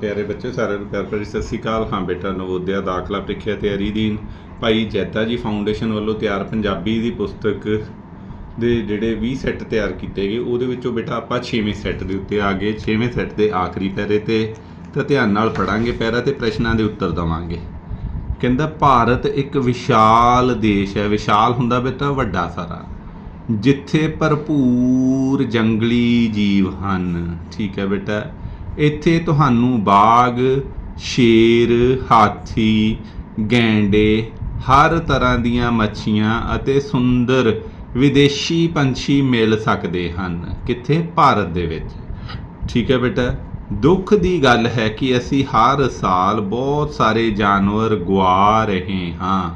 ਪਿਆਰੇ ਬੱਚੇ ਸਾਰਿਆਂ ਨੂੰ ਪਿਆਰ ਭਰੀ ਸਤਿ ਸ੍ਰੀ ਅਕਾਲ। ਹਾਂ ਬੇਟਾ ਨਵੋਦਿਆ, ਦਾਖਲਾ ਪ੍ਰੀਖਿਆ ਤਿਆਰੀ ਦੀ ਭਾਈ ਜੈਤਾ ਜੀ ਫਾਊਂਡੇਸ਼ਨ ਵੱਲੋਂ ਤਿਆਰ ਪੰਜਾਬੀ ਦੀ ਪੁਸਤਕ ਦੇ ਜਿਹੜੇ 20 ਸੈੱਟ ਤਿਆਰ ਕੀਤੇ ਗਏ, ਉਹਦੇ ਵਿੱਚੋਂ ਬੇਟਾ ਆਪਾਂ 6ਵੇਂ ਸੈੱਟ ਦੇ ਉੱਤੇ ਆ ਗਏ। 6ਵੇਂ ਸੈੱਟ ਦੇ ਆਖਰੀ ਪੈਰੇ ਤੇ ਤਾਂ ਧਿਆਨ ਨਾਲ ਪੜਾਂਗੇ ਪੈਰਾ ਤੇ ਪ੍ਰਸ਼ਨਾਂ ਦੇ ਉੱਤਰ ਦਵਾਂਗੇ। ਕਹਿੰਦਾ, ਭਾਰਤ ਇੱਕ ਵਿਸ਼ਾਲ ਦੇਸ਼ ਹੈ। ਵਿਸ਼ਾਲ ਹੁੰਦਾ ਬੇਟਾ ਵੱਡਾ ਸਾਰਾ। ਜਿੱਥੇ ਭਰਪੂਰ ਜੰਗਲੀ ਜੀਵ ਹਨ। ਠੀਕ ਹੈ ਬੇਟਾ। ਇੱਥੇ ਤੁਹਾਨੂੰ ਬਾਗ, ਸ਼ੇਰ, ਹਾਥੀ, ਗੈਂਡੇ, ਹਰ ਤਰ੍ਹਾਂ ਦੀਆਂ ਮੱਛੀਆਂ ਅਤੇ ਸੁੰਦਰ ਵਿਦੇਸ਼ੀ ਪੰਛੀ ਮਿਲ ਸਕਦੇ ਹਨ। ਕਿੱਥੇ? ਭਾਰਤ ਦੇ ਵਿੱਚ। ਠੀਕ ਹੈ ਬੇਟਾ। ਦੁੱਖ ਦੀ ਗੱਲ ਹੈ ਕਿ ਅਸੀਂ ਹਰ ਸਾਲ ਬਹੁਤ ਸਾਰੇ ਜਾਨਵਰ ਗਵਾ ਰਹੇ ਹਾਂ।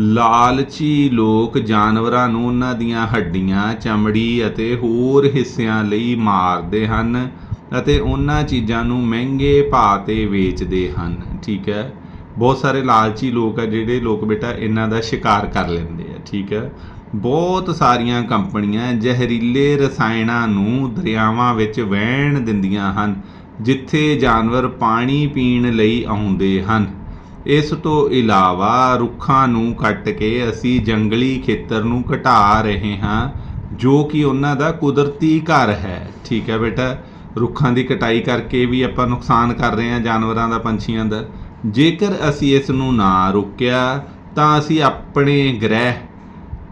ਲਾਲਚੀ ਲੋਕ ਜਾਨਵਰਾਂ ਨੂੰ ਉਹਨਾਂ ਦੀਆਂ ਹੱਡੀਆਂ, ਚਮੜੀ ਅਤੇ ਹੋਰ ਹਿੱਸਿਆਂ ਲਈ ਮਾਰਦੇ ਹਨ। ਅਤੇ ਉਹਨਾਂ ਚੀਜ਼ਾਂ ਨੂੰ ਮਹਿੰਗੇ ਭਾਅ ਤੇ ਵੇਚਦੇ ਹਨ। ਠੀਕ ਹੈ? ਬਹੁਤ ਸਾਰੇ ਲਾਲਚੀ ਲੋਕ ਆ ਜਿਹੜੇ ਲੋਕ ਬੇਟਾ ਇਹਨਾਂ ਦਾ ਸ਼ਿਕਾਰ ਕਰ ਲੈਂਦੇ ਆ। ਠੀਕ ਹੈ? ਬਹੁਤ ਸਾਰੀਆਂ ਕੰਪਨੀਆਂ ਜ਼ਹਿਰੀਲੇ ਰਸਾਇਣਾਂ ਨੂੰ ਦਰਿਆਵਾਂ ਵਿੱਚ ਵਹਿਣ ਦਿੰਦੀਆਂ ਹਨ, ਜਿੱਥੇ ਜਾਨਵਰ ਪਾਣੀ ਪੀਣ ਲਈ ਆਉਂਦੇ ਹਨ। ਇਸ ਤੋਂ ਇਲਾਵਾ ਰੁੱਖਾਂ ਨੂੰ ਕੱਟ ਕੇ ਅਸੀਂ ਜੰਗਲੀ ਖੇਤਰ ਨੂੰ ਘਟਾ ਰਹੇ ਹਾਂ, ਜੋ ਕਿ ਉਹਨਾਂ ਦਾ ਕੁਦਰਤੀ ਘਰ ਹੈ। ਠੀਕ ਹੈ ਬੇਟਾ? ਰੁੱਖਾਂ ਦੀ ਕਟਾਈ ਕਰਕੇ ਵੀ ਆਪਾਂ ਨੁਕਸਾਨ ਕਰ ਰਹੇ ਹਾਂ ਜਾਨਵਰਾਂ ਦਾ, ਪੰਛੀਆਂ ਦਾ। ਜੇਕਰ ਅਸੀਂ ਇਸ ਨੂੰ ਨਾ ਰੋਕਿਆ, ਤਾਂ ਅਸੀਂ ਆਪਣੇ ਗ੍ਰਹਿ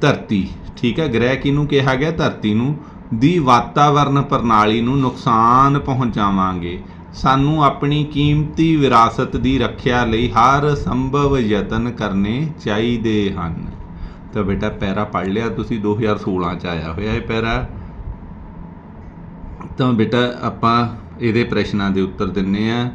ਧਰਤੀ, ਠੀਕ ਹੈ, ਗ੍ਰਹਿ ਕਿਹਨੂੰ ਕਿਹਾ ਗਿਆ? ਧਰਤੀ ਨੂੰ, ਦੀ ਵਾਤਾਵਰਣ ਪ੍ਰਣਾਲੀ ਨੂੰ ਨੁਕਸਾਨ ਪਹੁੰਚਾਵਾਂਗੇ। ਸਾਨੂੰ ਆਪਣੀ ਕੀਮਤੀ ਵਿਰਾਸਤ ਦੀ ਰੱਖਿਆ ਲਈ ਹਰ ਸੰਭਵ ਯਤਨ ਕਰਨੇ ਚਾਹੀਦੇ ਹਨ। ਤਾਂ ਬੇਟਾ, ਪੈਰਾ ਪੜ ਲਿਆ ਤੁਸੀਂ 2016 ਚ ਆਇਆ ਹੋਇਆ ਇਹ ਪੈਰਾ। ਤਾਂ ਬੇਟਾ ਆਪਾਂ ਇਹਦੇ ਪ੍ਰਸ਼ਨਾਂ ਦੇ ਉੱਤਰ ਦਿੰਨੇ ਆ।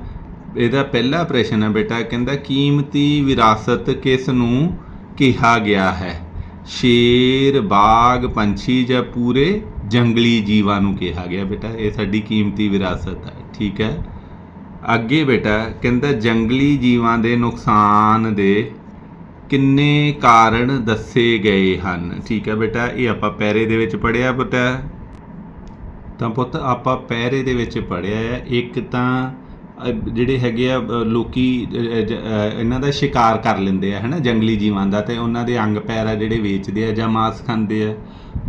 ਇਹਦਾ ਪਹਿਲਾ ਪ੍ਰਸ਼ਨ ਹੈ ਬੇਟਾ, ਕਹਿੰਦਾ, ਕੀਮਤੀ ਵਿਰਾਸਤ ਕਿਸ ਨੂੰ ਕਿਹਾ ਗਿਆ ਹੈ? ਸ਼ੇਰ, ਬਾਗ, ਪੰਛੀ ਜਾਂ ਪੂਰੇ ਜੰਗਲੀ ਜੀਵਾਂ ਨੂੰ ਕਿਹਾ ਗਿਆ? ਬੇਟਾ, ਇਹ ਸਾਡੀ ਕੀਮਤੀ ਵਿਰਾਸਤ ਹੈ, ਠੀਕ ਹੈ? ਅੱਗੇ ਬੇਟਾ, ਕਹਿੰਦਾ, ਜੰਗਲੀ ਜੀਵਾਂ ਦੇ ਨੁਕਸਾਨ ਦੇ ਕਿੰਨੇ ਕਾਰਨ ਦੱਸੇ ਗਏ ਹਨ? ਠੀਕ ਹੈ ਬੇਟਾ, ਇਹ ਆਪਾਂ ਪੈਰੇ ਦੇ ਵਿੱਚ ਪੜਿਆ ਬੇਟਾ। ਤਾਂ ਪੁੱਤ ਆਪਾਂ ਪਹਿਰੇ ਦੇ ਵਿੱਚ ਪੜਿਆ ਹੈ ਇੱਕ ਤਾਂ ਜਿਹੜੇ ਹੈਗੇ ਆ ਅ, ਲੋਕੀ ਇਹਨਾਂ ਦਾ ਸ਼ਿਕਾਰ ਕਰ ਲੈਂਦੇ ਆ ਹਨਾ ਜੰਗਲੀ ਜੀਵਾਂ ਦਾ ਤੇ ਉਹਨਾਂ ਦੇ ਅੰਗ ਪੈਰ ਆ ਜਿਹੜੇ ਵੇਚਦੇ ਆ ਜਾਂ ਮਾਸ ਖਾਂਦੇ ਆ।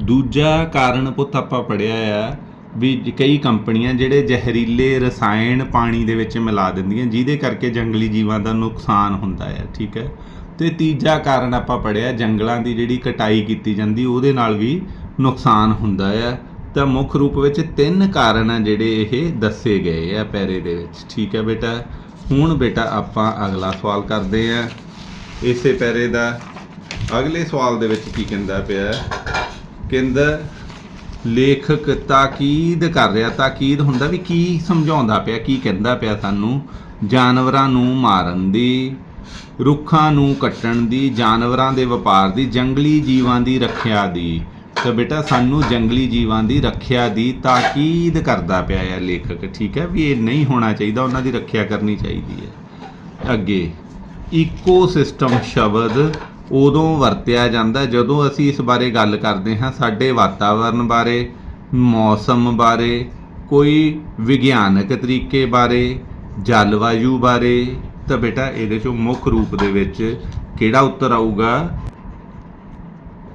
ਦੂਜਾ ਕਾਰਨ ਪੁੱਤ ਆਪਾਂ ਪੜਿਆ ਆ ਵੀ ਕਈ ਕੰਪਨੀਆਂ ਜਿਹੜੇ ਜ਼ਹਿਰੀਲੇ ਰਸਾਇਣ ਪਾਣੀ ਦੇ ਵਿੱਚ ਮਿਲਾ ਦਿੰਦੀਆਂ ਜਿਹਦੇ ਕਰਕੇ ਜੰਗਲੀ ਜੀਵਾਂ ਦਾ ਨੁਕਸਾਨ ਹੁੰਦਾ ਹੈ ਠੀਕ ਹੈ? ਤੇ ਤੀਜਾ ਕਾਰਨ ਆਪਾਂ ਪੜਿਆ ਜੰਗਲਾਂ ਦੀ ਜਿਹੜੀ ਕਟਾਈ ਕੀਤੀ ਜਾਂਦੀ ਉਹਦੇ ਨਾਲ ਵੀ ਨੁਕਸਾਨ ਹੁੰਦਾ ਹੈ ਤਾਂ ਮੁੱਖ ਰੂਪ ਵਿੱਚ ਤਿੰਨ ਕਾਰਨ ਆ ਜਿਹੜੇ ਇਹ ਦੱਸੇ ਗਏ ਆ ਪੈਰੇ ਦੇ ਵਿੱਚ। ਠੀਕ ਹੈ ਬੇਟਾ? ਹੁਣ ਬੇਟਾ ਆਪਾਂ ਅਗਲਾ ਸਵਾਲ ਕਰਦੇ ਆ। ਇਸੇ ਪੈਰੇ ਦਾ ਅਗਲੇ ਸਵਾਲ ਦੇ ਵਿੱਚ ਕੀ ਕਹਿੰਦਾ ਪਿਆ? ਕਹਿੰਦਾ, ਲੇਖਕ ਤਾਕੀਦ ਕਰ ਰਿਹਾ। ਤਾਕੀਦ ਹੁੰਦਾ ਵੀ ਕੀ ਸਮਝਾਉਂਦਾ ਪਿਆ, ਕੀ ਕਹਿੰਦਾ ਪਿਆ ਸਾਨੂੰ? ਜਾਨਵਰਾਂ ਨੂੰ ਮਾਰਨ ਦੀ, ਰੁੱਖਾਂ ਨੂੰ ਕੱਟਣ ਦੀ, ਜਾਨਵਰਾਂ ਦੇ ਵਪਾਰ ਦੀ, ਜੰਗਲੀ ਜੀਵਾਂ ਦੀ ਰੱਖਿਆ ਦੀ। ਤਾਂ ਬੇਟਾ, ਸਾਨੂੰ ਜੰਗਲੀ ਜੀਵਾਂ ਦੀ ਰੱਖਿਆ ਦੀ ਤਾਕੀਦ ਕਰਦਾ ਪਿਆ ਹੈ ਲੇਖਕ, ਠੀਕ ਹੈ? ਵੀ ਇਹ ਨਹੀਂ ਹੋਣਾ ਚਾਹੀਦਾ, ਉਹਨਾਂ ਦੀ ਰੱਖਿਆ ਕਰਨੀ ਚਾਹੀਦੀ ਹੈ। ਅੱਗੇ ਇਕੋਸਿਸਟਮ ਸ਼ਬਦ ਉਦੋਂ ਵਰਤਿਆ ਜਾਂਦਾ ਜਦੋਂ ਅਸੀਂ ਇਸ ਬਾਰੇ ਗੱਲ ਕਰਦੇ ਹਾਂ, ਸਾਡੇ ਵਾਤਾਵਰਣ ਬਾਰੇ, ਮੌਸਮ ਬਾਰੇ, ਕੋਈ ਵਿਗਿਆਨਕ ਤਰੀਕੇ ਬਾਰੇ, ਜਲਵਾਯੂ ਬਾਰੇ। ਤਾਂ ਬੇਟਾ, ਇਹਦੇ ਚੋਂ ਮੁੱਖ ਰੂਪ ਦੇ ਵਿੱਚ ਕਿਹੜਾ ਉੱਤਰ ਆਊਗਾ?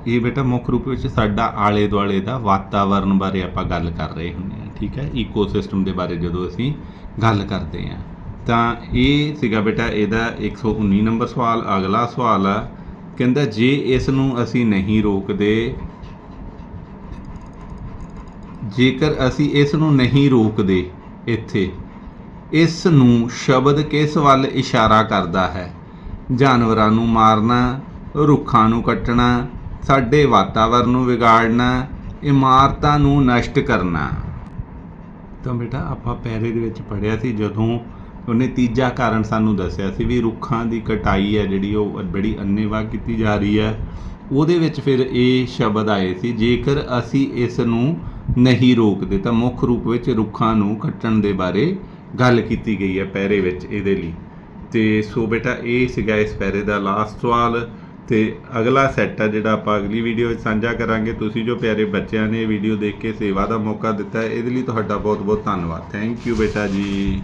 ਇਹ ਬੇਟਾ ਮੁੱਖ ਰੂਪ ਵਿੱਚ ਸਾਡਾ ਆਲੇ ਦੁਆਲੇ ਦਾ ਵਾਤਾਵਰਣ ਬਾਰੇ ਆਪਾਂ ਗੱਲ ਕਰ ਰਹੇ ਹੁੰਦੇ ਹਾਂ, ਠੀਕ ਹੈ? ਈਕੋਸਿਸਟਮ ਦੇ ਬਾਰੇ ਜਦੋਂ ਅਸੀਂ ਗੱਲ ਕਰਦੇ ਹਾਂ। ਤਾਂ ਇਹ ਸੀਗਾ ਬੇਟਾ ਇਹਦਾ 119 ਨੰਬਰ ਸਵਾਲ, ਅਗਲਾ ਸਵਾਲ ਆ, ਕਹਿੰਦਾ ਜੇ ਇਸ ਨੂੰ ਅਸੀਂ ਨਹੀਂ ਰੋਕਦੇ, ਜੇਕਰ ਅਸੀਂ ਇਸ ਨੂੰ ਨਹੀਂ ਰੋਕਦੇ ਇੱਥੇ, ਇਸ ਨੂੰ ਸ਼ਬਦ ਕਿਸ ਵੱਲ ਇਸ਼ਾਰਾ ਕਰਦਾ ਹੈ? ਜਾਨਵਰਾਂ ਨੂੰ ਮਾਰਨਾ, ਰੁੱਖਾਂ ਨੂੰ ਕੱਟਣਾ ਸਾਡੇ ਵਾਤਾਵਰਨ ਨੂੰ ਵਿਗਾੜਨਾ, ਇਮਾਰਤਾਂ ਨੂੰ ਨਸ਼ਟ ਕਰਨਾ। ਤਾਂ ਬੇਟਾ, ਆਪਾਂ ਪੈਰੇ ਦੇ ਵਿੱਚ ਪੜਿਆ ਸੀ, ਜਦੋਂ ਉਹਨੇ ਤੀਜਾ ਕਾਰਨ ਸਾਨੂੰ ਦੱਸਿਆ ਸੀ ਵੀ ਰੁੱਖਾਂ ਦੀ ਕਟਾਈ ਹੈ, ਜਿਹੜੀ ਉਹ ਬੜੀ ਅੰਨੇਵਾਹ ਕੀਤੀ ਜਾ ਰਹੀ ਹੈ। ਉਹਦੇ ਵਿੱਚ ਫਿਰ ਇਹ ਸ਼ਬਦ ਆਏ ਸੀ, ਜੇਕਰ ਅਸੀਂ ਇਸ ਨੂੰ ਨਹੀਂ ਰੋਕਦੇ, ਤਾਂ ਮੁੱਖ ਰੂਪ ਵਿੱਚ ਰੁੱਖਾਂ ਨੂੰ ਕੱਟਣ ਦੇ ਬਾਰੇ ਗੱਲ ਕੀਤੀ ਗਈ ਹੈ ਪੈਰੇ ਵਿੱਚ ਇਹਦੇ ਲਈ। ਤੇ ਸੋ ਬੇਟਾ, ਇਹ ਸੀਗਾ ਇਸ ਪੈਰੇ ਦਾ ਲਾਸਟ ਸਵਾਲ। ਤੇ ਅਗਲਾ ਸੈੱਟ ਆ ਜਿਹੜਾ ਆਪਾਂ ਅਗਲੀ ਵੀਡੀਓ ਵਿੱਚ ਸਾਂਝਾ ਕਰਾਂਗੇ। ਤੁਸੀਂ ਜੋ ਪਿਆਰੇ ਬੱਚਿਆਂ ਨੇ ਵੀਡੀਓ ਦੇਖ ਕੇ ਸੇਵਾ ਦਾ ਮੌਕਾ ਦਿੱਤਾ, ਇਹਦੇ ਲਈ ਤੁਹਾਡਾ ਬਹੁਤ ਬਹੁਤ ਧੰਨਵਾਦ। ਥੈਂਕ ਯੂ ਬੇਟਾ ਜੀ।